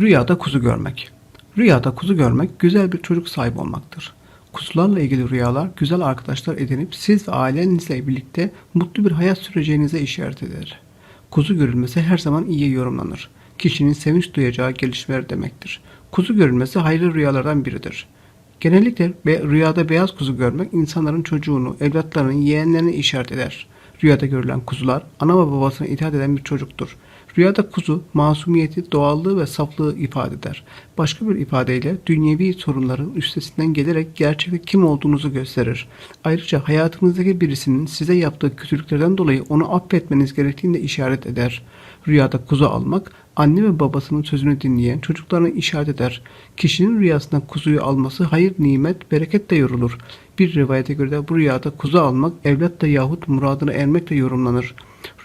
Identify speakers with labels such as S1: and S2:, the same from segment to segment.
S1: Rüyada kuzu görmek. Rüyada kuzu görmek güzel bir çocuk sahibi olmaktır. Kuzularla ilgili rüyalar güzel arkadaşlar edinip siz ve ailenizle birlikte mutlu bir hayat süreceğinize işaret eder. Kuzu görülmesi her zaman iyi yorumlanır. Kişinin sevinç duyacağı gelişmeler demektir. Kuzu görülmesi hayırlı rüyalardan biridir. Genellikle rüyada beyaz kuzu görmek insanların çocuğunu, evlatlarını, yeğenlerini işaret eder. Rüyada görülen kuzular ana ve babasına itaat eden bir çocuktur. Rüyada kuzu masumiyeti, doğallığı ve saflığı ifade eder. Başka bir ifadeyle dünyevi sorunların üstesinden gelerek gerçekte kim olduğunuzu gösterir. Ayrıca hayatınızdaki birisinin size yaptığı kötülüklerden dolayı onu affetmeniz gerektiğini de işaret eder. Rüyada kuzu almak anne ve babasının sözünü dinleyen çocuklarına işaret eder. Kişinin rüyasında kuzuyu alması hayır, nimet, bereketle yorulur. Bir rivayete göre de bu rüyada kuzu almak evlatla yahut muradına ermekle yorumlanır.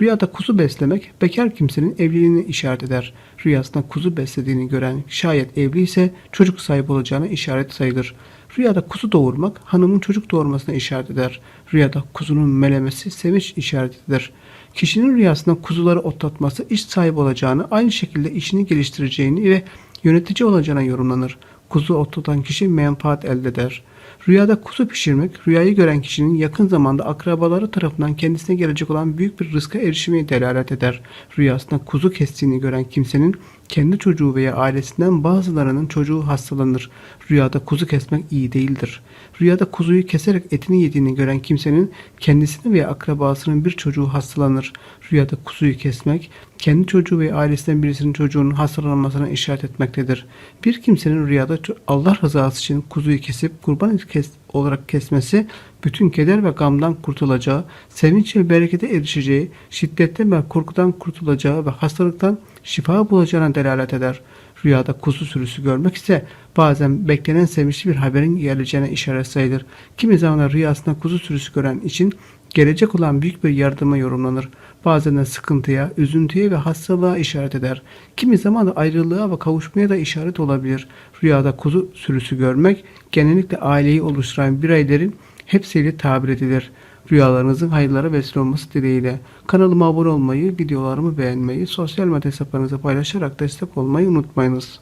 S1: Rüyada kuzu beslemek bekar kimsenin evliliğini işaret eder. Rüyasında kuzu beslediğini gören şayet evli ise çocuk sahibi olacağına işaret sayılır. Rüyada kuzu doğurmak hanımın çocuk doğurmasına işaret eder. Rüyada kuzunun melemesi sevinç işaretidir. Kişinin rüyasında kuzuları otlatması iş sahibi olacağını, aynı şekilde işini geliştireceğini ve yönetici olacağına yorumlanır. Kuzu otlatan kişi menfaat elde eder. Rüyada kuzu pişirmek, rüyayı gören kişinin yakın zamanda akrabaları tarafından kendisine gelecek olan büyük bir rızka erişimi delalet eder. Rüyasında kuzu kestiğini gören kimsenin kendi çocuğu veya ailesinden bazılarının çocuğu hastalanır. Rüyada kuzu kesmek iyi değildir. Rüyada kuzuyu keserek etini yediğini gören kimsenin kendisinin veya akrabasının bir çocuğu hastalanır. Rüyada kuzuyu kesmek, kendi çocuğu veya ailesinden birisinin çocuğunun hastalanmasına işaret etmektedir. Bir kimsenin rüyada Allah rızası için kuzuyu kesip kurban kes- olarak kesmesi, bütün keder ve gamdan kurtulacağı, sevinç ve berekete erişeceği, şiddetten ve korkudan kurtulacağı ve hastalıktan şifa bulacağına delalet eder. Rüyada kuzu sürüsü görmek ise bazen beklenen sevinçli bir haberin geleceğine işaret sayılır. Kimi zaman rüyasında kuzu sürüsü gören için gelecek olan büyük bir yardıma yorumlanır. Bazen de sıkıntıya, üzüntüye ve hastalığa işaret eder. Kimi zaman da ayrılığa ve kavuşmaya da işaret olabilir. Rüyada kuzu sürüsü görmek genellikle aileyi oluşturan bireylerin hepsiyle tabir edilir. Rüyalarınızın hayırlara vesile olması dileğiyle. Kanalıma abone olmayı, videolarımı beğenmeyi, sosyal medya hesaplarınızı paylaşarak destek olmayı unutmayınız.